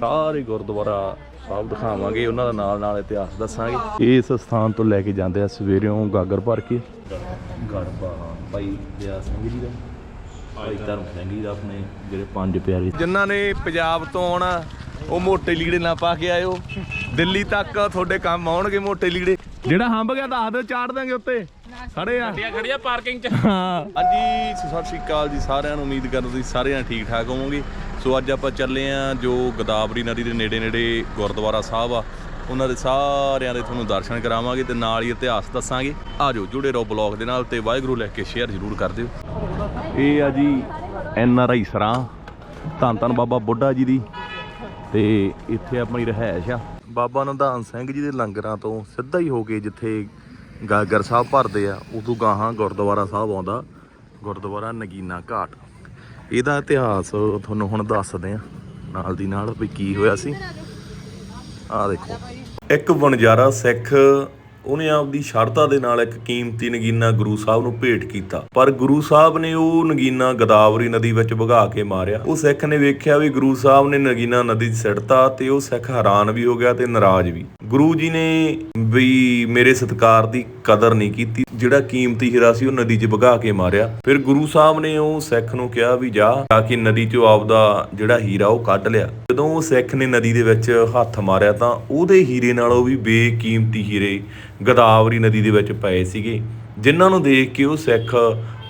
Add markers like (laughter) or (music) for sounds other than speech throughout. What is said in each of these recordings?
ਸਾਰੇ ਗੁਰਦੁਆਰਾ ਸਾਹਿਬ ਦਿਖਾਵਾਂਗੇ ਉਹਨਾਂ ਦਾ ਨਾਲ ਨਾਲ ਇਤਿਹਾਸ ਦੱਸਾਂਗੇ। ਇਸ ਸਥਾਨ ਤੋਂ ਲੈ ਕੇ ਜਾਂਦੇ ਆ ਸਵੇਰਿਓਂ ਗਾਗਰ ਭਰ ਕੇ। ਗੜਬਾ ਭਾਈ ਦਿਆ ਸਿੰਘ ਜੀ ਦਾ ਭਾਈ ਧਰਮ ਸਿੰਘ ਜੀ ਦਾ ਆਪਣੇ ਜਿਹੜੇ ਪੰਜ ਪਿਆਰੇ। ਜਿਨ੍ਹਾਂ ਨੇ ਪੰਜਾਬ ਤੋਂ ਆਉਣਾ ਉਹ ਮੋਟੇ ਲੀੜੇ ਨਾ ਪਾ ਕੇ ਆਇਓ। ਦਿੱਲੀ ਤੱਕ ਤੁਹਾਡੇ ਕੰਮ ਆਉਣਗੇ ਮੋਟੇ ਲੀੜੇ। ਜਿਹੜਾ ਹੰਬ ਗਿਆ ਦੱਸ ਦਿਓ ਚਾੜ ਦਾਂਗੇ ਉੱਤੇ। ਖੜੇ ਆ। ਗੱਡੀਆਂ ਖੜੀਆਂ ਪਾਰਕਿੰਗ 'ਚ। ਹਾਂ। ਹਾਂਜੀ ਸਤਿ ਸ਼੍ਰੀ ਅਕਾਲ ਜੀ ਸਾਰਿਆਂ ਨੂੰ ਉਮੀਦ ਕਰਦਾ ਤੁਸੀਂ ਸਾਰਿਆਂ ਠੀਕ ਠਾਕ ਹੋਵੋਗੇ। ਸੋ ਅੱਜ ਆਪਾਂ ਚੱਲੇ ਆ ਜੋ ਗੋਦਾਵਰੀ ਨਦੀ ਦੇ ਨੇੜੇ ਨੇੜੇ ਗੁਰਦੁਆਰਾ ਸਾਹਿਬ ਆ। ਉਹਨਾਂ ਦੇ ਸਾਰਿਆਂ ਦੇ ਤੁਹਾਨੂੰ ਦਰਸ਼ਨ ਕਰਾਵਾਂਗੇ ਤੇ ਨਾਲ ਹੀ ਇਤਿਹਾਸ ਦੱਸਾਂਗੇ। ਆ ਜਾਓ ਜੁੜੇ ਰਹੋ ਬਲੌਗ ਦੇ ਨਾਲ ਤੇ ਵਾਹਿਗੁਰੂ ਲੈ ਕੇ ਸ਼ੇਅਰ ਜ਼ਰੂਰ ਕਰ ਦਿਓ। ਇਹ ਆ ਜੀ ਐਨ ਆਰ ਆਈ ਸਰਾਂ। ਧੰਨ ਧੰਨ ਬਾਬਾ ਬੁੱਢਾ ਜੀ ਦੀ। ਤੇ ਇੱਥੇ ਆਪਣੀ ਰਹਿائش ਆ। ਬਾਬਾ ਨੰਦਾਨ ਸਿੰਘ ਜੀ ਦੇ ਲੰਗਰਾਂ ਤੋਂ ਸਿੱਧਾ ਹੀ ਹੋ ਕੇ ਜਿੱਥੇ ਗਾਗਰ ਸਾਹਿਬ ਭਰਦੇ ਆ, ਉਦੋਂ ਗਾਹਾਂ ਗੁਰਦੁਆਰਾ ਸਾਹਿਬ ਆਉਂਦਾ। ਗੁਰਦੁਆਰਾ ਨਗੀਨਾ ਘਾਟ। ਇਹਦਾ ਇਤਿਹਾਸ ਤੁਹਾਨੂੰ ਹੁਣ ਦੱਸਦੇ ਆ ਨਾਲ ਦੀ ਨਾਲ ਵੀ ਕੀ ਹੋਇਆ ਸੀ। ਆ ਦੇਖੋ, ਇੱਕ ਵਣਜਾਰਾ ਸਿੱਖ ਉਹਨੇ ਆਪਦੀ ਸ਼ਰਧਾ ਦੇ ਨਾਲ ਇੱਕ ਕੀਮਤੀ ਨਗੀਨਾ ਗੁਰੂ ਸਾਹਿਬ ਨੂੰ ਭੇਟ ਕੀਤਾ। ਪਰ ਗੁਰੂ ਸਾਹਿਬ ਨੇ ਉਹ ਨਗੀਨਾ ਗਦਾਵਰੀ ਨਦੀ ਵਿੱਚ ਵਗਾ ਕੇ ਮਾਰਿਆ। ਉਹ ਸਿੱਖ ਨੇ ਵੇਖਿਆ ਵੀ ਗੁਰੂ ਸਾਹਿਬ ਨੇ ਨਗੀਨਾ ਨਦੀ 'ਚ ਸਿੱਟਤਾ ਤੇ ਉਹ ਸਿੱਖ ਹੈਰਾਨ ਵੀ ਹੋ ਗਿਆ ਤੇ ਨਾਰਾਜ਼ ਵੀ। ਗੁਰੂ ਜੀ ਨੇ ਵੀ ਮੇਰੇ ਸਤਕਾਰ ਦੀ ਕਦਰ ਨਹੀਂ ਕੀਤੀ। ਜਿਹੜਾ ਕੀਮਤੀ ਹੀਰਾ ਸੀ ਉਹ ਨਦੀ 'ਚ ਵਗਾ ਕੇ ਮਾਰਿਆ। ਫਿਰ ਗੁਰੂ ਸਾਹਿਬ ਨੇ ਉਹ ਸਿੱਖ ਨੂੰ ਕਿਹਾ ਵੀ ਜਾ ਜਾ ਕੇ ਨਦੀ 'ਚੋਂ ਆਪਦਾ ਜਿਹੜਾ ਹੀਰਾ ਉਹ ਕੱਢ ਲਿਆ। ਜਦੋਂ ਉਹ ਸਿੱਖ ਨੇ ਨਦੀ ਦੇ ਵਿੱਚ ਹੱਥ ਮਾਰਿਆ ਤਾਂ ਉਹਦੇ ਹੀਰੇ ਨਾਲੋਂ ਵੀ ਬੇਕੀਮਤੀ ਹੀਰੇ ਗਦਾਵਰੀ ਨਦੀ ਦੇ ਵਿੱਚ ਪਏ ਸੀਗੇ। ਜਿਨ੍ਹਾਂ ਨੂੰ ਦੇਖ ਕੇ ਉਹ ਸਿੱਖ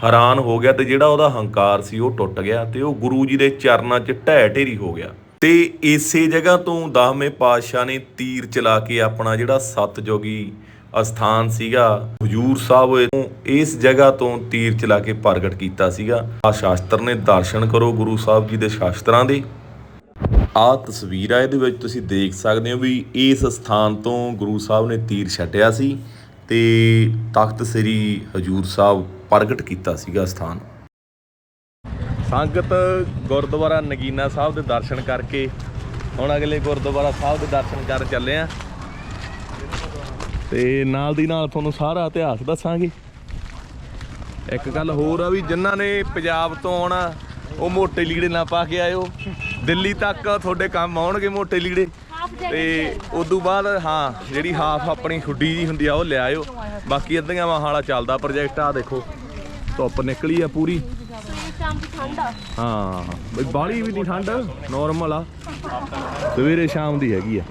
ਹੈਰਾਨ ਹੋ ਗਿਆ ਤੇ ਜਿਹੜਾ ਉਹਦਾ ਹੰਕਾਰ ਸੀ ਉਹ ਟੁੱਟ ਗਿਆ ਤੇ ਉਹ ਗੁਰੂ ਜੀ ਦੇ ਚਰਨਾਂ 'ਚ ਢਹਿ ਢੇਰੀ ਹੋ ਗਿਆ। ਤੇ ਇਸੇ ਜਗ੍ਹਾ ਤੋਂ 10ਵੇਂ ਪਾਤਸ਼ਾਹ ਨੇ ਤੀਰ ਚਲਾ ਕੇ ਆਪਣਾ ਜਿਹੜਾ ਸਤਜੋਗੀ ਅਸਥਾਨ ਸੀਗਾ, ਹਜੂਰ ਸਾਹਿਬ ਇਸ ਜਗ੍ਹਾ ਤੋਂ ਤੀਰ ਚਲਾ ਕੇ ਪ੍ਰਗਟ ਕੀਤਾ ਸੀਗਾ। ਆ ਸ਼ਾਸਤਰ ਨੇ ਦਰਸ਼ਨ ਕਰੋ ਗੁਰੂ ਸਾਹਿਬ ਜੀ ਦੇ ਸ਼ਾਸਤਰਾਂ ਦੇ। ਆਹ ਤਸਵੀਰ ਆ ਇਹਦੇ ਵਿੱਚ ਤੁਸੀਂ ਦੇਖ ਸਕਦੇ ਹੋ ਵੀ ਇਸ ਸਥਾਨ ਤੋਂ ਗੁਰੂ ਸਾਹਿਬ ਨੇ ਤੀਰ ਛੱਡਿਆ ਸੀ ਤੇ ਤਖਤ ਸ੍ਰੀ ਹਜੂਰ ਸਾਹਿਬ ਪ੍ਰਗਟ ਕੀਤਾ ਸੀਗਾ ਸਥਾਨ। ਸੰਗਤ ਗੁਰਦੁਆਰਾ ਨਗੀਨਾ ਸਾਹਿਬ ਦੇ ਦਰਸ਼ਨ ਕਰਕੇ ਹੁਣ ਅਗਲੇ ਗੁਰਦੁਆਰਾ ਸਾਹਿਬ ਦੇ ਦਰਸ਼ਨ ਕਰਨ ਚੱਲੇ ਆ। ਤੇ ਨਾਲ ਦੀ ਨਾਲ ਤੁਹਾਨੂੰ ਸਾਰਾ ਇਤਿਹਾਸ ਦੱਸਾਂਗੇ। ਇੱਕ ਗੱਲ ਹੋਰ ਆ ਵੀ ਜਿਨ੍ਹਾਂ ਨੇ ਪੰਜਾਬ ਤੋਂ ਆਉਣਾ, ਉਹ ਮੋਟੇ ਲੀੜੇ ਨਾ ਪਾ ਕੇ ਆਇਓ। ਦਿੱਲੀ ਤੱਕ ਤੁਹਾਡੇ ਕੰਮ ਆਉਣਗੇ ਮੋਟੇ ਲੀੜੇ। ਤੇ ਉਦੋਂ ਬਾਅਦ ਹਾਂ ਜਿਹੜੀ ਹਾਫ ਆਪਣੀ ਹੁੱਡੀ ਜੀ ਹੁੰਦੀ ਆ ਉਹ ਲਿਆਇਓ ਬਾਕੀ ਅੱਧੀਆਂ ਵਾਂ ਵਾਲਾ ਚੱਲਦਾ ਪ੍ਰੋਜੈਕਟ ਆ ਦੇਖੋ। ਧੁੱਪ ਨਿਕਲੀ ਆ ਪੂਰੀ। ਹਾਂ ਬਈ ਬਾਹਲੀ ਵੀ ਨਹੀਂ ਠੰਡ ਨਾਰਮਲ ਆ। ਸਵੇਰੇ ਸ਼ਾਮ ਦੀ ਹੈਗੀ ਆ।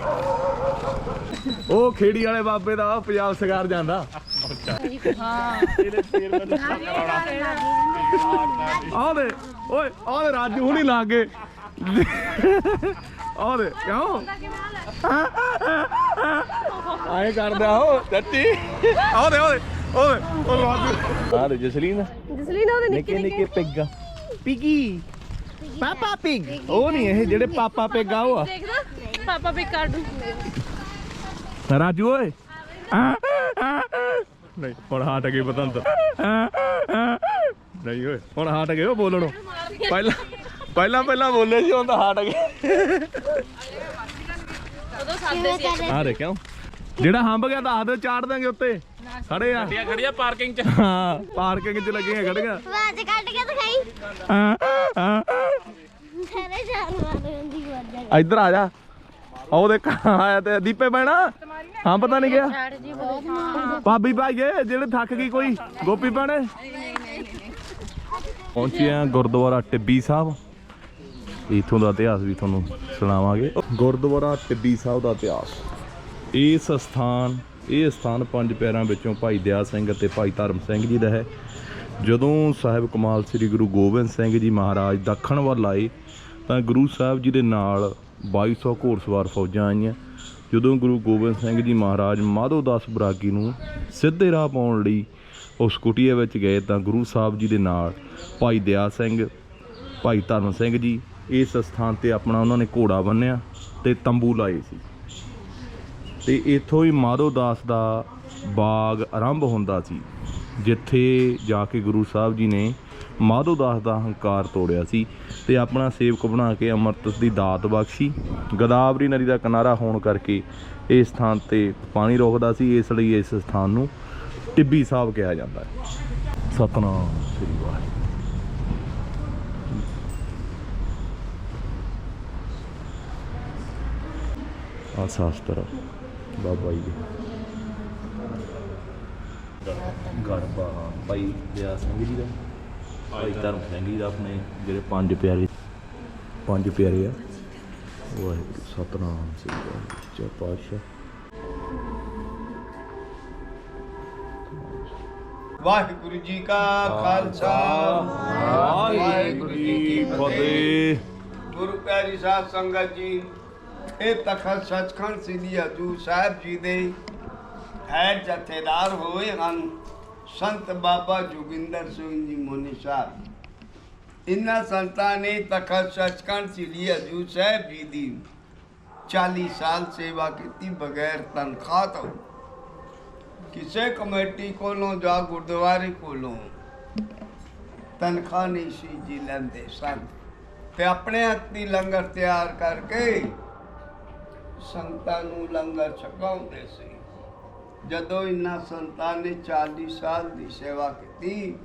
ਉਹ ਖੇੜੀ ਵਾਲੇ ਬਾਬੇ ਦਾ ਪੰਜਾਬ ਸਰਕਾਰ ਜਾਂਦਾ। ਆਹ ਦੇ ਓਏ ਆਹ ਦੇ ਰਾਜੂ ਹੁਣੀ ਲਾ ਆਹ ਦੇ ਕਿਉਂ? ਆਏ ਕਰਦਾ ਉਹ ਚਾਚੀ ਆਹ ਦੇ ਓਏ ਓਏ ਉਹ ਰਾਜੂ ਆਹ ਦੇ ਜਸਲੀਨ। ਜਸਲੀਨ ਉਹਦੇ ਨਿੱਕੇ ਨਿੱਕੇ ਪਿੱਗਾ ਪਿਗੀ। ਪਾਪਾ ਪਿਗ। ਉਹ ਨਹੀਂ ਇਹ ਜਿਹੜੇ ਪਾਪਾ ਪਿਗ ਆ ਉਹ ਆ। ਦੇਖਦਾ ਪਾਪਾ ਰਾਜੂ ਓਏ। ਨਹੀਂ ਹੁਣ ਹਟ ਗਏ ਪਤੰਦਰ ਨਹੀਂ ਓਏ ਹੁਣ ਹਟ ਗਏ ਉਹ ਬੋਲਣੋਂ। ਪਹਿਲਾਂ ਪਹਿਲਾਂ ਪਹਿਲਾਂ ਬੋਲੇ ਸੀ ਹੁਣ ਤਾਂ ਹਟ ਗਏ। ਉਦੋਂ ਸਾਦੇ ਸੀ ਆ ਦੇ ਕਿਉਂ ਜਿਹੜਾ ਹੰਬ ਗਿਆ ਦੱਸ ਦਿਓ ਚਾੜ ਦਾਂਗੇ ਉੱਤੇ। ਖੜੇ ਆ। ਗੱਡੀਆਂ ਖੜੀਆਂ ਪਾਰਕਿੰਗ 'ਚ। ਹਾਂ ਪਾਰਕਿੰਗ 'ਚ ਲੱਗੀਆਂ ਖੜੀਆਂ ਆਵਾਜ਼ ਕੱਢ ਕੇ ਦਿਖਾਈ। ਸਾਰੇ ਜਾਨਵਰ ਦੀ ਆਵਾਜ਼ ਇੱਧਰ ਆ ਜਾ। ਉਹ ਦੇਖ ਆਇਆ ਤੇ ਦੀਪੇ ਪੈਣਾ ਹਾਂ ਪਤਾ ਨਹੀਂ ਗਿਆ। ਭਾਬੀ ਭਾਈਏ ਜਿਹੜੇ ਥੱਕ ਗਈ ਕੋਈ। ਗੋਪੀ ਪਾਣੇ ਪਹੁੰਚੇ ਆ ਗੁਰਦੁਆਰਾ ਟਿੱਬੀ ਸਾਹਿਬ। ਇਥੋਂ ਦਾ ਇਤਿਹਾਸ ਵੀ ਤੁਹਾਨੂੰ ਸੁਣਾਵਾਂਗੇ। ਗੁਰਦੁਆਰਾ ਟਿੱਬੀ ਸਾਹਿਬ ਦਾ ਇਤਿਹਾਸ। ਇਸ ਸਥਾਨ, ਇਹ ਸਥਾਨ ਪੰਜ ਪਿਆਰਿਆਂ ਵਿੱਚੋਂ ਭਾਈ ਦਿਆ ਸਿੰਘ ਅਤੇ ਭਾਈ ਧਰਮ ਸਿੰਘ ਜੀ ਦਾ ਹੈ। ਜਦੋਂ ਸਾਹਿਬ ਕਮਾਲ ਸ੍ਰੀ ਗੁਰੂ ਗੋਬਿੰਦ ਸਿੰਘ ਜੀ ਮਹਾਰਾਜ ਦੱਖਣ ਵੱਲ ਆਏ, ਤਾਂ ਗੁਰੂ ਸਾਹਿਬ ਜੀ ਦੇ ਨਾਲ 2200 ਘੋੜਸਵਾਰ ਫੌਜਾਂ ਆਈਆਂ। ਜਦੋਂ ਗੁਰੂ ਗੋਬਿੰਦ ਸਿੰਘ ਜੀ ਮਹਾਰਾਜ ਮਾਧੋ ਦਾਸ ਬਰਾਗੀ ਨੂੰ ਸਿੱਧੇ ਰਾਹ ਪਾਉਣ ਲਈ ਉਸ ਕੁਟੀਆ ਵਿੱਚ ਗਏ, ਤਾਂ ਗੁਰੂ ਸਾਹਿਬ ਜੀ ਦੇ ਨਾਲ ਭਾਈ ਦਿਆ ਸਿੰਘ, ਭਾਈ ਧਰਮ ਸਿੰਘ ਜੀ ਇਸ ਸਥਾਨ ਤੇ ਆਪਣਾ ਉਹਨਾਂ ਨੇ ਘੋੜਾ ਬੰਨਿਆ ਤੇ ਤੰਬੂ ਲਾਏ ਸੀ। ਤੇ ਇੱਥੋਂ ਹੀ ਮਾਧੋ ਦਾਸ ਦਾ ਬਾਗ ਆਰੰਭ ਹੁੰਦਾ ਸੀ, ਜਿੱਥੇ ਜਾ ਕੇ ਗੁਰੂ ਸਾਹਿਬ ਜੀ ਨੇ ਮਾਧੋ ਦਾਸ ਦਾ ਹੰਕਾਰ ਤੋੜਿਆ ਸੀ ਤੇ ਆਪਣਾ ਸੇਵਕ ਬਣਾ ਕੇ ਅੰਮ੍ਰਿਤ ਦੀ ਦਾਤ ਬਖਸ਼ੀ। ਗਦਾਵਰੀ ਨਦੀ ਦਾ ਕਿਨਾਰਾ ਹੋਣ ਕਰਕੇ ਇਸ ਸਥਾਨ ਤੇ ਪਾਣੀ ਰੋਕਦਾ ਸੀ, ਇਸ ਲਈ ਇਸ ਸਥਾਨ ਨੂੰ ਟਿੱਬੀ ਸਾਹਿਬ ਕਿਹਾ ਜਾਂਦਾ ਹੈ। ਸਤਨਾਮ ਸ੍ਰੀ ਵਾਹਿਗੁਰੂ। ਆ ਸ਼ਾਸਤਰ। ਬਾਬਾ ਜੀ। ਦੇ ਗੜਬਾ ਭਾਈ ਦਿਆ ਸਿੰਘ ਜੀ ਦਾ। ਭਾਈ ਧਰਮ ਸਿੰਘ ਜੀ ਦਾ ਆਪਣੇ ਜਿਹੜੇ ਪੰਜ ਪਿਆਰੇ। ਪੰਜ ਪਿਆਰੇ ਆ। ਵਾਹਿਗੁਰੂ ਸਤਨਾਮ ਸਿੰਘ ਜੀ ਪਾਤਸ਼ਾਹ। ਵਾਹਿਗੁਰੂ ਜੀ ਕਾ ਖਾਲਸਾ। ਵਾਹਿਗੁਰੂ ਜੀ ਕੀ ਫਤਿਹ। ਗੁਰੂ ਪਿਆਰੀ ਸਾਧ ਸੰਗਤ ਜੀ ਇਹ ਤਖਤ ਸੱਚਖੰਡ ਸ੍ਰੀ ਹਜੂਰ ਸਾਹਿਬ ਜੀ ਦੇ ਹੈ ਜਥੇਦਾਰ ਹੋਏ ਹਨ। ਸੰਤ ਬਾਬਾ ਜੋਗਿੰਦਰ ਸਿੰਘ ਜੀ ਮੋਨੀ ਸਾਹਿਬ। ਇਨ੍ਹਾਂ ਸੰਤਾਂ ਨੇ ਤਖਤ ਸੱਚਖੰਡ ਸ੍ਰੀ ਹਜੂਰ ਸਾਹਿਬ ਜੀ ਦੀ 40 ਸਾਲ ਸੇਵਾ ਕੀਤੀ ਬਗੈਰ ਤਨਖਾਹ ਤੋਂ। ਕਿਸੇ ਕਮੇਟੀ ਕੋਲੋਂ ਜਾਂ ਗੁਰਦੁਆਰੇ ਕੋਲੋਂ ਤਨਖਾਹ ਨਹੀਂ ਸੀ ਜੀ ਲੈਂਦੇ ਸਨ। ਤੇ ਆਪਣੇ ਹੱਥੀ ਲੰਗਰ ਤਿਆਰ ਕਰਕੇ ਸੰਤਾਂ ਨੂੰ ਲੰਗਰ ਛਕਾਉਂਦੇ ਸੀ। ਜਦੋਂ ਇਨ੍ਹਾਂ ਸੰਤਾਂ ਨੇ 40 ਸਾਲ ਦੀ ਸੇਵਾ ਕੀਤੀ,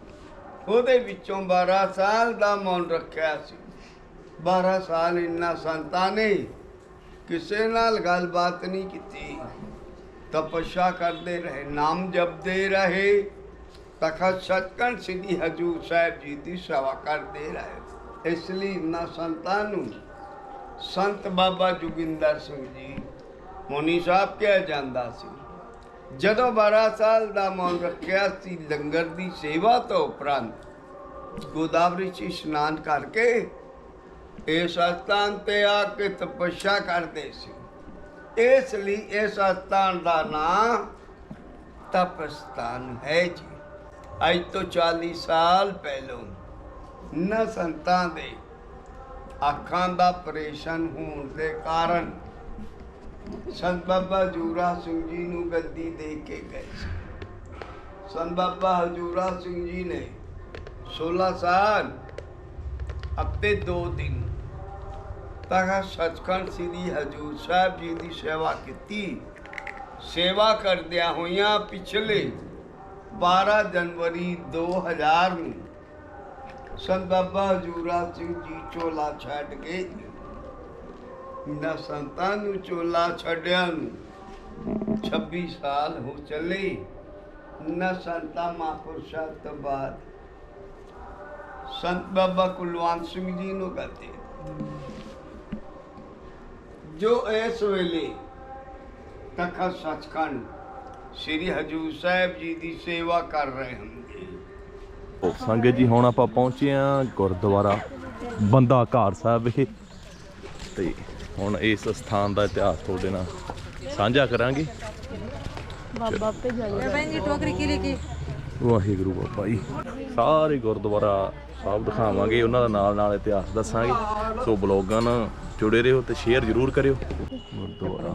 ਉਹਦੇ ਵਿੱਚੋਂ 12 ਸਾਲ ਦਾ ਮੌਨ ਰੱਖਿਆ ਸੀ। 12 ਸਾਲ ਇਨ੍ਹਾਂ ਸੰਤਾਂ ਨੇ ਕਿਸੇ ਨਾਲ ਗੱਲਬਾਤ ਨਹੀਂ ਕੀਤੀ। ਤਪੱਸਿਆ ਕਰਦੇ ਰਹੇ, ਨਾਮ ਜਪਦੇ ਰਹੇ। ਤਖਤ ਸਤਕੰਡ ਸ੍ਰੀ ਹਜੂਰ ਸਾਹਿਬ ਜੀ ਦੀ ਸੇਵਾ ਕਰਦੇ ਰਹੇ। ਇਸ ਲਈ ਇਹਨਾਂ ਸੰਤਾਂ ਨੂੰ ਸੰਤ ਬਾਬਾ ਜੋਗਿੰਦਰ ਸਿੰਘ ਜੀ, ਮੋਨੀ ਸਾਹਿਬ ਕਿਹਾ ਜਾਂਦਾ ਸੀ, ਜਦੋਂ 12 ਸਾਲ ਦਾ ਮੌਨ ਰੱਖਿਆ ਸੀ ਲੰਗਰ ਦੀ ਸੇਵਾ ਤੋਂ ਉਪਰੰਤ, ਗੋਦਾਵਰੀ 'ਚ ਇਸ਼ਨਾਨ ਕਰਕੇ ਇਸ ਅਸਥਾਨ ਤੇ ਆ ਕੇ ਤਪੱਸਿਆ ਕਰਦੇ ਸੀ। ਇਸ ਲਈ ਇਸ ਅਸਥਾਨ ਦਾ ਨਾਮ ਤਪਸਥਾਨ ਹੈ ਜੀ। ਅੱਜ ਤੋਂ 40 ਸਾਲ ਪਹਿਲੋਂ ਨ ਸੰਤਾਂ ਦੇ ਅੱਖਾਂ ਦਾ ਆਪਰੇਸ਼ਨ ਹੋਣ ਦੇ ਕਾਰਨ ਸੰਤ ਬਾਬਾ ਜੂਰਾ ਸਿੰਘ ਜੀ ਨੂੰ ਗੱਦੀ ਦੇ ਕੇ ਗਏ ਸੀ। ਸੰਤ ਬਾਬਾ ਹਜੂਰਾ ਸਿੰਘ ਜੀ ਨੇ 16 ਸਾਲ ਅਤੇ 2 ਦਿਨ ਤੱਕ ਸੱਚਖੰਡ ਸ੍ਰੀ ਹਜੂਰ ਸਾਹਿਬ ਜੀ ਦੀ ਸੇਵਾ ਕੀਤੀ। ਸੇਵਾ ਕਰਦਿਆਂ ਹੋਈਆਂ ਪਿਛਲੇ 12 ਜਨਵਰੀ 2000 ਨੂੰ ਸੰਤ ਬਾਬਾ ਹਜੂਰਾ ਸਿੰਘ ਜੀ ਚੋਲਾ ਛੱਡ ਕੇ ਇਹਨਾਂ ਸੰਤਾਂ ਨੂੰ ਚੋਲਾ ਛੱਡਿਆ ਨੂੰ 26 ਸਾਲ ਹੋ ਚੱਲੇ। ਇਹਨਾਂ ਸੰਤਾਂ ਮਹਾਂਪੁਰਸ਼ਾਂ ਤੋਂ ਬਾਅਦ ਸੰਤ ਬਾਬਾ ਕੁਲਵੰਤ ਸਿੰਘ ਜੀ ਨੂੰ ਕਹਤੇ ਜੋ ਇਸ ਵੇਲੇ ਤਖਤ ਸੱਚਖੰਡ ਸ੍ਰੀ ਹਜੂਰ ਸਾਹਿਬ ਜੀ ਦੀ ਸੇਵਾ ਕਰ ਰਹੇ ਹਨ। ਸੰਗਤ ਜੀ। ਹੁਣ ਆਪਾਂ ਪਹੁੰਚੇ ਆ ਗੁਰਦੁਆਰਾ ਬੰਦਾ ਘਾਟ ਸਾਹਿਬ ਵਿਖੇ। ਤੇ ਹੁਣ ਇਸ ਸਥਾਨ ਦਾ ਇਤਿਹਾਸ ਤੁਹਾਡੇ ਨਾਲ ਸਾਂਝਾ ਕਰਾਂਗੇ। ਬਾਬਾ ਆਪੇ ਜਾਣੇ। ਬੈਂਜੀ ਟੋਕਰੀ ਕੀ ਲਿਖੀ ਵਾਹਿਗੁਰੂ ਬਾਬਾ ਜੀ। ਸਾਰੇ ਗੁਰਦੁਆਰਾ ਸਾਹਿਬ ਦਿਖਾਵਾਂਗੇ ਉਹਨਾਂ ਦਾ ਨਾਲ ਨਾਲ ਇਤਿਹਾਸ ਦੱਸਾਂਗੇ। ਸੋ ਬਲੌਗਾਂ ਨਾਲ ਜੁੜੇ ਰਹੋ ਤੇ ਸ਼ੇਅਰ ਜ਼ਰੂਰ ਕਰਿਓ। ਗੁਰਦੁਆਰਾ।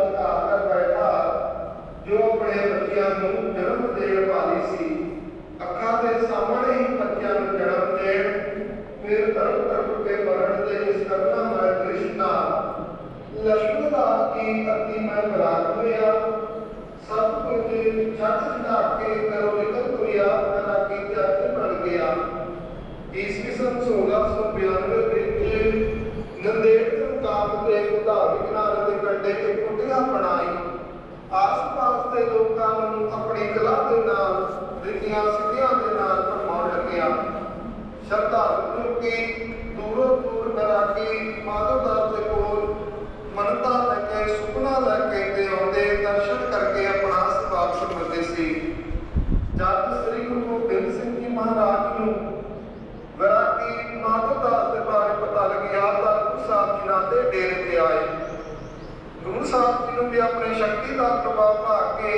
ਮੁਕਾਮ ਤੇ ਉਧਾਰੀ ਦੇ ਕੰਢੇ ਇੱਕ ਕੁਟੀਆ ਬਣਾਈ। ਆਸ-ਪਾਸ ਦੇ ਲੋਕਾਂ ਨੂੰ ਆਪਣੀ ਕਲਾ ਦੇ ਨਾਲ ਦਿੱਤੀਆਂ ਸਿੱਧੀਆਂ ਦੇ ਨਾਲ ਪਰਮਾਉਣ ਲੱਗਿਆ। ਸ਼ਰਧਾਲੂ ਲੋਕੀ ਦੂਰੋਂ ਦੂਰ ਬਰਾਕੀ ਮਾਧੋਦਾਸ ਦਾ ਕੋਲ ਮੰਨਤਾ ਲੈ ਕੇ ਸੁਪਨਾ ਲੈ ਕੇ ਤੇ ਆਉਂਦੇ ਦਰਸ਼ਨ ਕਰਕੇ ਆਪਣਾ ਸਵਾਗਤ ਸਮਝਦੇ ਸੀ ਜਦ ਸ੍ਰੀ ਗੁਰੂ ਗੋਬਿੰਦ ਸਿੰਘ ਜੀ ਮਹਾਰਾਜ ਨੂੰ ਵਰਾਕੀ ਮਾਧੋਦਾਸ ਦੇ ਬਾਰੇ ਪਤਾ ਲੱਗਿਆ ਤਾਂ ਗੁਰੂ ਸਾਹਿਬ ਜੀ ਨਾਲ ਦੇ ਡੇਰੇ ਤੇ ਆਏ ਗੁਰੂ ਸਾਹਿਬ ਜੀ ਨੂੰ ਵੀ ਆਪਣੀ ਸ਼ਕਤੀ ਦਾ ਪ੍ਰਭਾਵ ਪਾ ਕੇ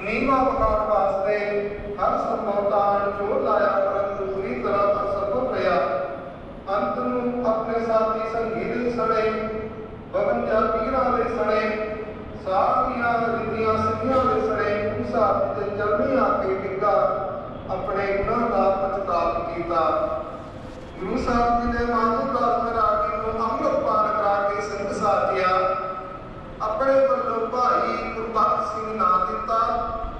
ਨੀਵਾ ਮਕਾਨ ਵਾਸਤੇ ਹਰ ਸੰਭਵ ਦਾਨ ਜੋ ਲਾਇਆ, ਪਰੰਤੂ ਪੂਰੀ ਤਰ੍ਹਾਂ ਤਾਂ ਰਿਹਾ ਅੰਤ ਨੂੰ ਆਪਣੇ ਸਾਥੀ ਸੰਗੀ ਦੇ ਸਣੇ 52 ਪੀਰਾਂ ਦੇ ਸਣੇ ਸਾਥੀਆਂ ਰਿੱਧੀਆਂ ਸਿੱਧੀਆਂ ਦੇ ਸਣੇ ਗੁਰੂ ਸਾਹਿਬ ਚਰਨੀ ਆ ਕੇ ਟਿੱਕਾ ਆਪਣੇ ਗੁਨਾਹ ਦਾ ਪਛਤਾਪ ਕੀਤਾ। ਗੁਰੂ ਸਾਹਿਬ ਜੀ ਨੇ ਮਾਧੋ ਦਾਸ ਮਰਾਠੀ ਨੂੰ ਅੰਮ੍ਰਿਤ ਪਾਨ ਕਰਾ ਕੇ ਸਿੰਘ ਸਾਧਿਆ ਆਪਣੇ ਵੱਲੋਂ ਭਾਈ ਗੁਰਬਖਸ਼ ਸਿੰਘ ਨਾਂ ਦਿੱਤਾ,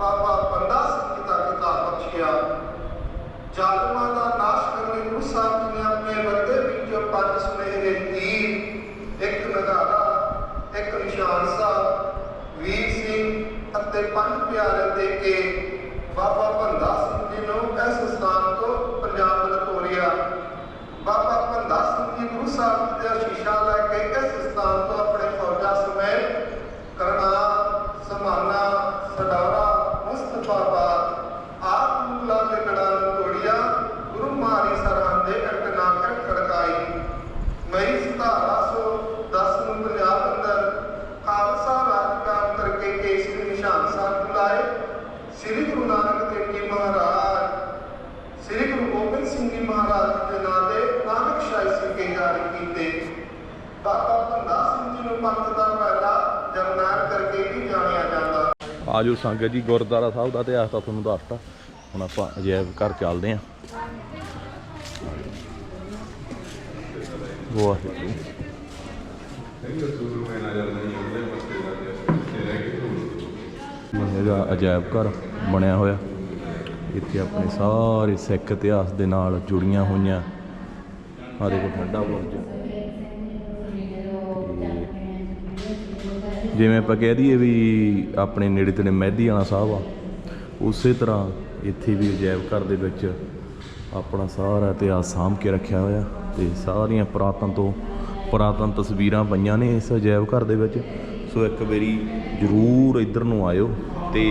ਬਾਬਾ ਬੰਦਾ ਸਿੰਘ ਦਾ ਕਿਤਾਬ ਬਖਸ਼ਿਆ। ਜ਼ਾਲਮਾਂ ਦਾ ਨਾਸ਼ ਕਰਨ ਲਈ ਸਾਹਿਬ ਨੇ ਆਪਣੇ ਬੰਦੇ ਵਿੱਚੋਂ ਪੰਜ ਸੁਨਹਿਰੇ ਤੀਰ, ਇੱਕ ਨਗਾਰਾ ਇੱਕ ਨਿਸ਼ਾਨ ਸਾਹਿਬ, ਵੀਰ ਸਿੰਘ ਅਤੇ ਪੰਜ ਪਿਆਰੇ ਦੇ ਕੇ ਬਾਬਾ ਬੰਦਾ ਸਿੰਘ ਜੀ ਨੂੰ ਇਸ ਸਥਾਨ ਤੋਂ ਪੰਜਾਬ ਵੱਲ ਤੋਰਿਆ ਬਾਬਾ ਭੰਦਾ ਸਿੰਘ ਜੀ ਗੁਰੂ ਸਾਹਿਬ ਜੀ ਦਾ ਸ਼ੀਸ਼ਾ 1810 ਕੀਤੇ। ਬਾਬਾ ਜੀ ਨੂੰ ਪੰਥ ਦਾ ਪਹਿਲਾ ਜਾਣਿਆ ਜਾਂਦਾ। ਆਜੋ ਸੰਗਤ ਜੀ, ਗੁਰਦੁਆਰਾ ਸਾਹਿਬ ਦਾ ਇਤਿਹਾਸ ਤਾਂ ਤੁਹਾਨੂੰ ਦੱਸਤਾ। ਹੁਣ ਆਪਾਂ ਅਜਾਇਬ ਘਰ ਚੱਲਦੇ ਆਂ ਵਾਹਿਗੁਰੂ ਹੈਗਾ ਅਜਾਇਬ ਘਰ ਬਣਿਆ ਹੋਇਆ। ਇੱਥੇ ਆਪਣੇ ਸਾਰੇ ਸਿੱਖ ਇਤਿਹਾਸ ਦੇ ਨਾਲ ਜੁੜੀਆਂ ਹੋਈਆਂ। ਆ ਦੇਖੋ ਠੰਡਾ ਬੁਰਜ ਜਿਵੇਂ ਆਪਾਂ ਕਹਿ ਦਈਏ ਵੀ ਆਪਣੇ ਨੇੜੇ ਤੇੜੇ ਮਹਿਦੀ ਵਾਲਾ ਸਾਹਿਬ ਆ, ਉਸੇ ਤਰ੍ਹਾਂ ਇੱਥੇ ਵੀ ਅਜਾਇਬ ਘਰ ਦੇ ਵਿੱਚ ਆਪਣਾ ਸਾਰਾ ਇਤਿਹਾਸ ਸਾਂਭ ਕੇ ਰੱਖਿਆ ਹੋਇਆ। ਤੇ ਸਾਰੀਆਂ ਪੁਰਾਤਨ ਤੋਂ ਪੁਰਾਤਨ ਤਸਵੀਰਾਂ ਪਈਆਂ ਨੇ ਇਸ ਅਜਾਇਬ ਘਰ ਦੇ ਵਿੱਚ। ਸੋ ਇੱਕ ਵਾਰੀ ਜ਼ਰੂਰ ਇੱਧਰ ਨੂੰ ਆਇਓ ਤੇ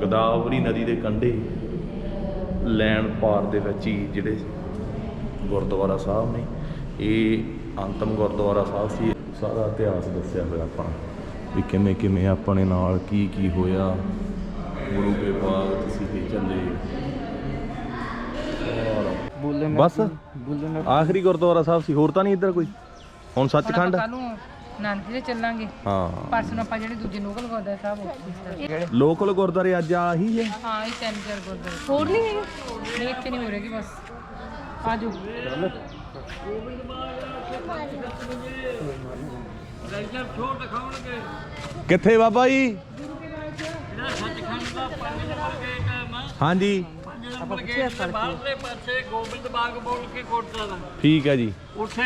ਗੋਦਾਵਰੀ ਨਦੀ ਦੇ ਕੰਢੇ ਲੈਣ ਪਾਰ ਦੇ ਵਿੱਚ ਹੀ ਜਿਹੜੇ ਗੁਰਦੁਆਰਾ ਸਾਹਿਬ ਨੇ, ਇਹ ਅੰਤਮ ਗੁਰਦੁਆਰਾ ਸਾਹਿਬ ਸੀ। ਸਾਰਾ ਇਤਿਹਾਸ ਦੱਸਿਆ ਹੋਇਆ ਆਪਾਂ ਵੀ ਕਿਵੇਂ ਕਿਵੇਂ ਆਪਣੇ ਨਾਲ ਕੀ ਕੀ ਹੋਇਆ। ਗੁਰੂ ਕੇ ਬਾਗ, ਤੁਸੀਂ ਚੱਲੇ ਬਸ। ਆਖਰੀ ਗੁਰਦੁਆਰਾ ਸਾਹਿਬ ਸੀ ਹੋਰ ਤਾਂ ਨਹੀਂ ਇੱਧਰ ਕੋਈ? ਹੁਣ ਸੱਚਖੰਡ? ਕੱਲ ਨੂੰ ਨਾਨਕੀ ਦੇ ਚੱਲਾਂਗੇ। ਹਾਂ। ਪਰਸੋਂ ਨੂੰ ਆਪਾਂ ਜਿਹੜੇ ਦੂਜੇ ਨੋਕਲ ਗੁਰਦੁਆਰਾ ਸਾਹਿਬ ਉੱਥੇ ਲੋਕਲ ਗੁਰਦੁਆਰੇ ਅੱਜ ਆਹੀ ਹੈ? ਹਾਂ ਇਹ ਤਿੰਨ ਚਾਰ ਗੁਰਦੁਆਰੇ। ਹੋਰ ਨਹੀਂ ਹੈਗੇ? ਨਹੀਂ ਇੱਥੇ ਨਹੀਂ ਹੋ ਰਹੇਗੀ ਬਸ। ਆਜੋ। ਕਿੱਥੇ ਬਾਬਾ ਜੀ? ਹਾਂਜੀ। ਬਾਹਰਲੇ ਪਾਸੇ ਗੋਬਿੰਦ ਬਾਗ ਬੋਲ ਕੇ ਕੋਟਾ ਦਾ। ਠੀਕ ਹੈ ਜੀ। ਉੱਥੇ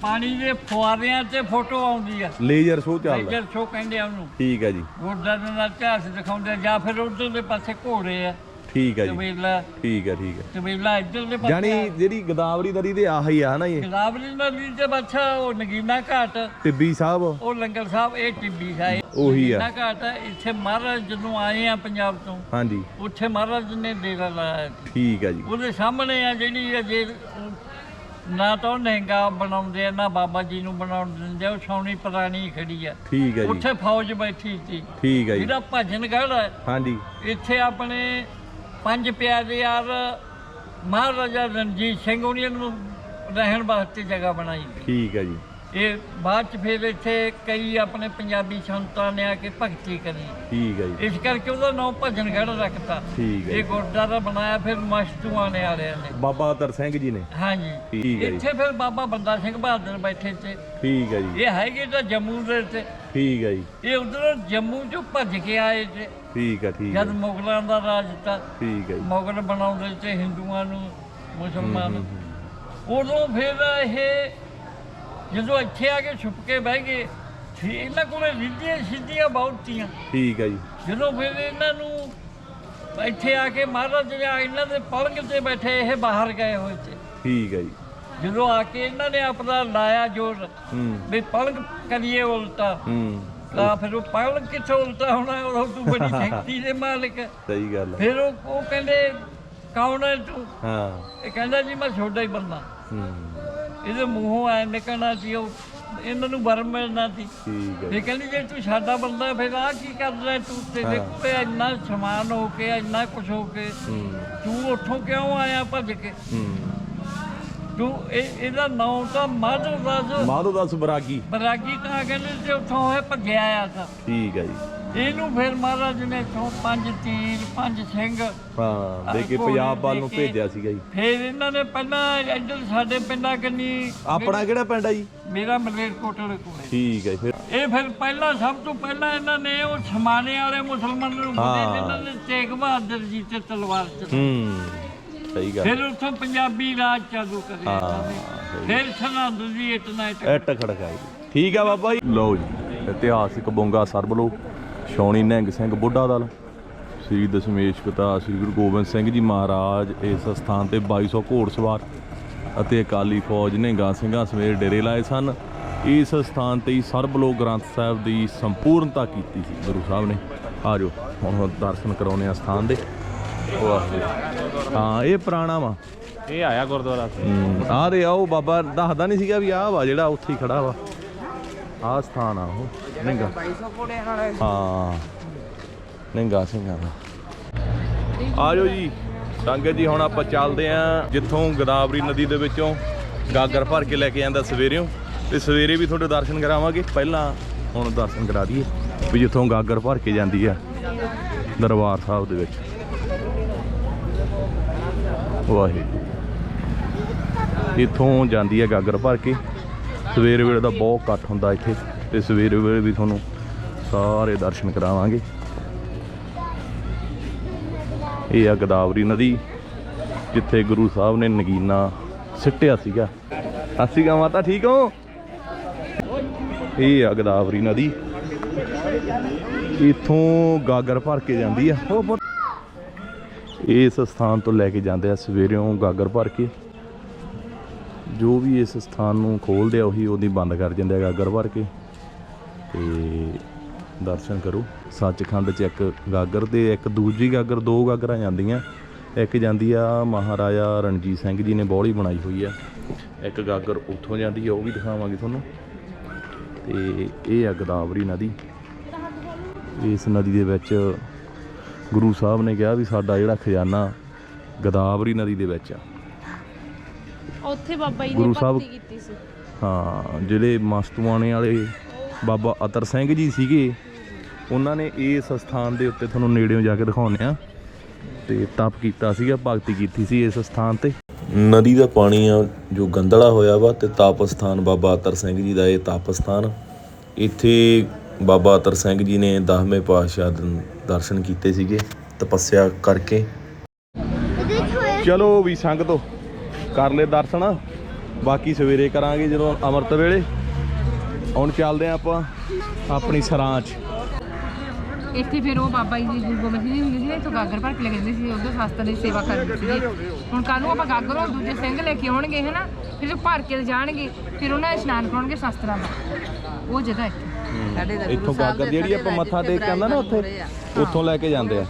ਪਾਣੀ ਦੇ ਫੁਆਰਿਆਂ ਤੇ ਫੋਟੋ ਆਉਂਦੀ ਆ। ਲੇਜ਼ਰ ਸ਼ੋਅ ਚੱਲਦਾ। ਟਾਈਗਰ ਸ਼ੋ ਕਹਿੰਦੇ ਆ ਉਹਨੂੰ। ਠੀਕ ਹੈ ਜੀ। ਗੁਰਦਾਰੇ ਦਾ ਇਤਿਹਾਸ ਦਿਖਾਉਂਦੇ ਆ, ਜਾਂ ਫਿਰ ਉਧਰਲੇ ਪਾਸੇ ਘੋੜੇ ਆ। ਠੀਕ ਹੈ ਜੀ। ਤਬੇਲਾ ਠੀਕ ਹੈ ਠੀਕ ਹੈ ਤਬੇਲਾ ਇੱਧਰਲੇ ਪਾਸੇ ਜਾਨੀ ਜਿਹੜੀ ਗੋਦਾਵਰੀ ਨਦੀ ਦੇ ਆਹੀ ਆ ਨਾ ਇਹ? ਗਲਾਬਲੀ ਨਦੀ ਦੇ ਬੱਚਾ ਉਹ ਨਗੀਨਾ ਘਾਟ। ਟਿੱਬੀ ਸਾਹਿਬ? ਉਹ ਲੰਗਰ ਸਾਹਿਬ ਇਹ ਟਿੱਬੀ ਹੈ ਉਹੀ ਆ। ਨਗੀਨਾ ਘਾਟ ਹੈ, ਇੱਥੇ ਮਹਾਰਾਜ ਜਦੋਂ ਆਏ ਆ ਪੰਜਾਬ ਤੋਂ ਹਾਂਜੀ। ਉੱਥੇ ਮਹਾਰਾਜ ਨੇ ਡੇਰਾ ਲਾਇਆ। ਠੀਕ ਹੈ ਜੀ। ਉਹਦੇ ਸਾਹਮਣੇ ਆ ਜਿਹੜੀ ਅਜੇ ਨਾ ਤਾਂ ਲਹਿੰਗਾ ਬਣਾਉਂਦੇ ਆ ਨਾ ਬਾਬਾ ਜੀ ਨੂੰ ਬਣਾਉਣ ਦਿੰਦੇ ਉਹ ਸੌਣੀ ਪੁਰਾਣੀ ਖੜੀ ਆ। ਠੀਕ ਹੈ ਜੀ। ਉੱਥੇ ਫੌਜ ਬੈਠੀ ਸੀ। ਠੀਕ ਹੈ ਜੀ। ਜਿਹੜਾ ਭਜਨਗੜ੍ਹ ਹੈ ਹਾਂਜੀ। ਇੱਥੇ ਆਪਣੇ ਪੰਜ ਪਿਆਰੇ ਯਾਰ ਮਹਾਰਾਜਾ ਰਣਜੀਤ ਸਿੰਘ ਉਹਨਾਂ ਨੂੰ ਰਹਿਣ ਵਾਸਤੇ ਜਗ੍ਹਾ ਬਣਾਈ। ਠੀਕ ਹੈ ਜੀ। ਇਹ ਬਾਅਦ ਚ ਫਿਰ ਇੱਥੇ ਕਈ ਆਪਣੇ ਪੰਜਾਬੀ ਸੰਤਾਂ ਨੇ ਆ ਕੇ ਭਗਤੀ ਕਰੀ। ਠੀਕ ਹੈ ਜੀ। ਇਸ ਕਰਕੇ ਉਹਦਾ ਨਾਮ ਭਜਨਗੜ੍ਹ ਰੱਖਤਾ। ਠੀਕ ਹੈ ਇਹ। ਗੁਰਦੁਆਰਾ ਬਣਾਇਆ ਫਿਰ ਮਸਤੂਆਂ ਨੇ ਵਾਲਿਆਂ ਨੇ। ਬਾਬਾ ਅਤਰ ਸਿੰਘ ਜੀ ਨੇ। ਹਾਂਜੀ। ਠੀਕ ਹੈ ਜੀ। ਇੱਥੇ ਫਿਰ ਬਾਬਾ ਬੰਦਾ ਸਿੰਘ ਬਹਾਦਰ ਬੈਠੇ ਤੇ ਠੀਕ ਹੈ ਜੀ। ਇਹ ਹੈਗੇ ਤਾਂ ਜੰਮੂ ਦੇ ਤੇ ਠੀਕ ਹੈ ਜੀ। ਇਹ ਉਧਰੋਂ ਜੰਮੂ ਚੋਂ ਭੱਜ ਕੇ ਆਏ ਤੇ ਠੀਕ ਹੈ ਠੀਕ ਹੈ। ਜਦ ਮੁਗਲਾਂ ਦਾ ਰਾਜ ਤਾਂ ਠੀਕ ਹੈ ਜੀ। ਮੁਗਲ ਬਣਾਉਂਦੇ ਤੇ ਹਿੰਦੂਆਂ ਨੂੰ ਮੁਸਲਮਾਨ ਉਦੋਂ ਫਿਰ ਇਹ ਜਦੋਂ ਇੱਥੇ ਆ ਕੇ ਛੁਪ ਕੇ ਬਹਿ ਗਏ ਸੀ ਇਹਨਾਂ ਕੋਲੇ ਰਿੱਧੀਆਂ ਸਿੱਧੀਆਂ ਬਹੁਤ ਤੀਆਂ ਠੀਕ ਹੈ ਜੀ। ਜਦੋਂ ਫਿਰ ਇਹਨਾਂ ਨੂੰ ਇੱਥੇ ਆ ਕੇ ਮਹਾਰਾਜ ਜੀ ਇਹਨਾਂ ਦੇ ਪਲੰਗ ਤੇ ਬੈਠੇ ਇਹ ਬਾਹਰ ਗਏ ਹੋਏ ਤੇ। ਠੀਕ ਹੈ ਜੀ। ਜਦੋਂ ਆ ਕੇ ਇਹਨਾਂ ਨੇ ਆਪਣਾ ਲਾਇਆ ਜੋਰ ਵੀ ਪਲੰਗ ਕਰੀਏ ਉਲਟਾ ਤਾਂ ਫਿਰ ਉਹ ਪਲੰਗ ਕਿੱਥੋਂ ਉਲਟਾ ਹੋਣਾ ਉਹ ਤੂੰ ਬੜੀ (laughs) ਸ਼ਕਤੀ ਦੇ ਮਾਲਕ। ਸਹੀ ਗੱਲ ਹੈ ਫਿਰ ਉਹ ਉਹ ਕਹਿੰਦੇ ਕੌਣ ਹੈ ਤੂੰ? ਹਾਂ। ਇਹ ਕਹਿੰਦਾ ਜੀ ਮੈਂ ਛੋਟਾ ਹੀ ਬੰਦਾ। ਹੂੰ। ਇਹਦੇ ਮੂੰਹੋਂ ਐ ਨਿਕਲਣਾ ਸੀ ਉਹ ਇਹਨਾਂ ਨੂੰ ਵਰਮ ਮਿਲਣਾ ਸੀ। ਠੀਕ ਹੈ ਇਹ ਕਹਿੰਦੀ ਜੇ ਤੂੰ ਸਾਡਾ ਬੰਦਾ ਫਿਰ ਆ ਕੀ ਕਰਦਾ ਤੂੰ ਤੇ ਇਹ ਇੰਨਾ ਸਮਾਨ ਹੋ ਕੇ ਇੰਨਾ ਕੁਝ ਹੋ ਕੇ ਤੂੰ ਉੱਥੋਂ ਕਿਉਂ ਆਇਆ ਭੱਜ ਕੇ? ਤੂੰ ਇਹ ਇਹਦਾ ਨਾਮ ਤਾਂ ਮਾਧਵ ਦਾਸ। ਮਾਧੋ ਦਾਸ ਬਰਾਗੀ। ਬਰਾਗੀ ਤਾਂ ਕਹਿੰਦੇ ਤੇ ਉੱਥੋਂ ਹੋਏ ਭੱਜਿਆ ਆਇਆ ਸੀ। ਠੀਕ ਹੈ ਜੀ। ਇਹਨੂੰ ਫਿਰ ਮਹਾਰਾਜ ਨੇ ਇੱਥੋਂ ਪੰਜ ਤੀਰ ਪੰਜ ਸਿੰਘ ਹਾਂ ਦੇ ਕੇ ਪੰਜਾਬ ਵੱਲ ਨੂੰ ਭੇਜਿਆ ਸੀਗਾ ਜੀ। ਫਿਰ ਇਹਨਾਂ ਨੇ ਪਹਿਲਾਂ ਇੱਧਰ ਸਾਡੇ ਪਿੰਡਾਂ ਕੰਨੀ ਆਪਣਾ ਕਿਹੜਾ ਪਿੰਡ ਆ ਜੀ? ਮੇਰਾ ਮਲੇਰਕੋਟਲੇ ਕੋਲੇ ਠੀਕ ਹੈ ਫਿਰ ਇਹ ਫਿਰ ਪਹਿਲਾਂ ਸਭ ਤੋਂ ਪਹਿਲਾਂ ਇਹਨਾਂ ਨੇ ਉਹ ਸਮਾਨੇ ਵਾਲੇ ਮੁਸਲਮਾਨਾਂ ਨੂੰ ਹਾਂ। ਬੁੱਧੇ ਜਿਨ੍ਹਾਂ ਨੇ ਤੇਗ ਬਹਾਦਰ ਜੀ ਤੇ ਤਲਵਾਰ ਚਲਾਈ। ਹੂੰ ਸਹੀ ਗੱਲ। ਫਿਰ ਉੱਥੋਂ ਪੰਜਾਬੀ ਰਾਜ ਚਾਲੂ ਕਰਿਆ ਇਹਨਾਂ ਫਿਰ ਸਰਹੰਦ ਦੀ ਇਤਨਾ ਇਟ ਇੱਟ ਖੜਕਾਈ। ਠੀਕ ਆ ਬਾਬਾ ਜੀ। ਲਓ ਜੀ ਇਤਿਹਾਸਿਕ ਬੋਂਗਾ ਸਰਬਲੋ ਸ਼ੌਣੀ ਨਿਹੰਗ ਸਿੰਘ ਬੁੱਢਾ ਦਲ ਸ੍ਰੀ ਦਸ਼ਮੇਸ਼ ਪਿਤਾ ਸ੍ਰੀ ਗੁਰੂ ਗੋਬਿੰਦ ਸਿੰਘ ਜੀ ਮਹਾਰਾਜ ਇਸ ਸਥਾਨ ਤੇ 2200 ਘੋੜਸਵਾਰ ਅਤੇ ਅਕਾਲੀ ਫੌਜ ਨਿਹੰਗਾਂ ਸਿੰਘਾਂ ਸਮੇਤ ਡੇਰੇ ਲਾਏ ਸਨ। ਇਸ ਸਥਾਨ ਤੇ ਹੀ ਸਰਬਲੋ ਗ੍ਰੰਥ ਸਾਹਿਬ ਦੀ ਸੰਪੂਰਨਤਾ ਕੀਤੀ ਸੀ। ਗੁਰੂ ਸਾਹਿਬ ਨੇ ਆਜੋ ਹੁਣ ਦਰਸ਼ਨ ਕਰਾਉਨੇ ਆ ਸਥਾਨ ਦੇ। ਹਾਂ ਇਹ ਪੁਰਾਣਾ ਵਾ। ਇਹ ਆਇਆ ਗੁਰਦੁਆਰਾ। ਆ ਦੇ ਆਓ ਬਾਬਾ ਦੱਸਦਾ ਨਹੀਂ ਸੀਗਾ ਵੀ ਆਹ ਵਾ ਜਿਹੜਾ ਉੱਥੇ ਹੀ ਖੜਾ ਵਾ। ਆਹ ਸਥਾਨ ਆ ਉਹ ਨਿੰਗਾ ਹਾਂ ਨਿੰਗਾ ਸਿੰਘਾਂ ਦਾ। ਆ ਜਾਓ ਜੀ, ਸੰਗਤ ਜੀ, ਹੁਣ ਆਪਾਂ ਚੱਲਦੇ ਆਂ ਜਿੱਥੋਂ ਗੋਦਾਵਰੀ ਨਦੀ ਦੇ ਵਿੱਚੋਂ ਗਾਗਰ ਭਰ ਕੇ ਲੈ ਕੇ ਜਾਂਦਾ ਸਵੇਰਿਓਂ ਤੇ ਸਵੇਰੇ ਵੀ ਤੁਹਾਡੇ ਦਰਸ਼ਨ ਕਰਾਵਾਂਗੇ। ਪਹਿਲਾਂ ਹੁਣ ਦਰਸ਼ਨ ਕਰਾ ਦਈਏ, ਵੀ ਜਿੱਥੋਂ ਗਾਗਰ ਭਰ ਕੇ ਜਾਂਦੀ ਆ ਦਰਬਾਰ ਸਾਹਿਬ ਦੇ ਵਿੱਚ। ਵਾਹਿਗੁਰੂ। ਇੱਥੋਂ ਜਾਂਦੀ ਹੈ ਗਾਗਰ ਭਰ ਕੇ। ਸਵੇਰੇ ਵੇਲੇ ਦਾ ਬਹੁਤ ਇਕੱਠ ਹੁੰਦਾ ਇੱਥੇ ਤੇ ਸਵੇਰੇ ਵੇਲੇ ਵੀ ਤੁਹਾਨੂੰ ਸਾਰੇ ਦਰਸ਼ਨ ਕਰਾਵਾਂਗੇ। ਇਹ ਆ ਗੋਦਾਵਰੀ ਨਦੀ, ਜਿੱਥੇ ਗੁਰੂ ਸਾਹਿਬ ਨੇ ਨਗੀਨਾ ਸਿੱਟਿਆ ਸੀਗਾ। ਸਤਿ ਗਾ ਮਾਤਾ, ਠੀਕ ਹੋ? ਇਹ ਆ ਗੋਦਾਵਰੀ ਨਦੀ। ਇੱਥੋਂ ਗਾਗਰ ਭਰ ਕੇ ਜਾਂਦੀ ਆ। ਉਹ ਇਸ ਸਥਾਨ ਤੋਂ ਲੈ ਕੇ ਜਾਂਦੇ ਆ ਸਵੇਰਿਓਂ ਗਾਗਰ ਭਰ ਕੇ। ਜੋ ਵੀ ਇਸ ਸਥਾਨ ਨੂੰ ਖੋਲਦੇ ਆ, ਉਹੀ ਉਹਦੀ ਬੰਦ ਕਰ ਜਾਂਦੇ ਆ ਗਾਗਰ ਭਰ ਕੇ। ਤੇ ਦਰਸ਼ਨ ਕਰੋ। ਸੱਚਖੰਡ 'ਚ ਇੱਕ ਗਾਗਰ ਤੇ ਇੱਕ ਦੂਜੀ ਗਾਗਰ, ਦੋ ਗਾਗਰਾਂ ਜਾਂਦੀਆਂ। ਇੱਕ ਜਾਂਦੀ ਆ ਮਹਾਰਾਜਾ ਰਣਜੀਤ ਸਿੰਘ ਜੀ ਨੇ ਬੌਲੀ ਬਣਾਈ ਹੋਈ ਆ। ਇੱਕ ਗਾਗਰ ਉੱਥੋਂ ਜਾਂਦੀ ਆ, ਉਹ ਵੀ ਦਿਖਾਵਾਂਗੇ ਤੁਹਾਨੂੰ। ਤੇ ਇਹ ਆ ਗੋਦਾਵਰੀ ਨਦੀ। ਇਸ ਨਦੀ ਦੇ ਵਿੱਚ ਗੁਰੂ ਸਾਹਿਬ ਨੇ ਕਿਹਾ ਵੀ ਸਾਡਾ ਜਿਹੜਾ ਖਜ਼ਾਨਾ ਗੋਦਾਵਰੀ ਨਦੀ ਦੇ ਵਿੱਚ ਆ। ਉੱਥੇ ਬਾਬਾ ਜੀ ਗੁਰੂ ਨੇ ਸਾਹਿਬ- ਭਗਤੀ ਕੀਤੀ ਸੀ। ਹਾਂ ਜਿਹੜੇ ਮਸਤੂਆਣੇ ਵਾਲੇ ਬਾਬਾ ਅਤਰ ਸਿੰਘ ਜੀ ਸੀਗੇ ਉਹਨਾਂ ਨੇ ਇਸ ਸਥਾਨ ਦੇ ਉੱਤੇ ਤੁਹਾਨੂੰ ਨੇੜਿਓਂ ਜਾ ਕੇ ਦਿਖਾਉਂਦੇ ਆ ਤੇ ਤਪ ਕੀਤਾ ਸੀਗਾ ਭਗਤੀ ਕੀਤੀ ਸੀ ਇਸ ਸਥਾਨ ਤੇ। ਨਦੀ ਦਾ ਪਾਣੀ ਆ ਜੋ ਗੰਦਲਾ ਹੋਇਆ ਵਾ ਤੇ ਤਪ ਸਥਾਨ ਬਾਬਾ ਅਤਰ ਸਿੰਘ ਜੀ ਦਾ ਇਹ ਤਪ ਸਥਾਨ। ਇੱਥੇ ਬਾਬਾ ਅਤਰ ਸਿੰਘ ਜੀ ਨੇ 10ਵੇਂ ਪਾਤਸ਼ਾਹ ਦੇ ਦਰਸ਼ਨ ਕੀਤੇ ਸੀਗੇ ਤਪੱਸਿਆ ਕਰਕੇ। ਚਲੋ ਵੀ ਸੰਗਤੋ ਕਰ ਲੈ ਦਰਸ਼ਨ। ਬਾਕੀ ਸਵੇਰੇ ਕਰਾਂਗੇ ਜਦੋਂ ਅੰਮ੍ਰਿਤ ਵੇਲੇ। ਹੁਣ ਚੱਲਦੇ ਆਂ ਆਪਾਂ ਆਪਣੀ ਸਰਾਂ 'ਚ। ਇੱਥੇ ਫਿਰ ਉਹ ਬਾਬਾ ਜੀ ਦੀ ਗੁਰੂ ਗੋਬਿੰਦ ਸਿੰਘ ਜੀ ਹੁੰਦੇ ਸੀ ਇੱਥੋਂ ਗਾਗਰ ਭਰ ਕੇ ਲੈ ਜਾਂਦੇ ਸੀ ਉਦੋਂ ਸ਼ਾਸਤਰ ਦੀ ਸੇਵਾ ਕਰਦੇ ਸੀ। ਹੁਣ ਕੱਲ ਨੂੰ ਆਪਾਂ ਗਾਗਰੋਂ ਦੂਜੇ ਸਿੰਘ ਲੈ ਕੇ ਆਉਣਗੇ ਹਨਾ? ਫਿਰ ਉਹ ਭਰ ਕੇ ਜਾਣਗੇ ਫਿਰ ਉਹਨਾਂ ਇਸ਼ਨਾਨ ਕਰਾਉਣਗੇ ਸ਼ਾਸਤਰਾਂ ਦਾ। ਉਹ ਜਗ੍ਹਾ ਇੱਥੇ। ਇੱਥੋਂ ਗਾਗਰ ਜਿਹੜੀ ਆਪਾਂ ਮੱਥਾ ਟੇਕ ਕੇ ਆਉਂਦਾ ਨਾ ਉੱਥੇ ਉੱਥੋਂ ਲੈ ਕੇ ਜਾਂਦੇ ਆ।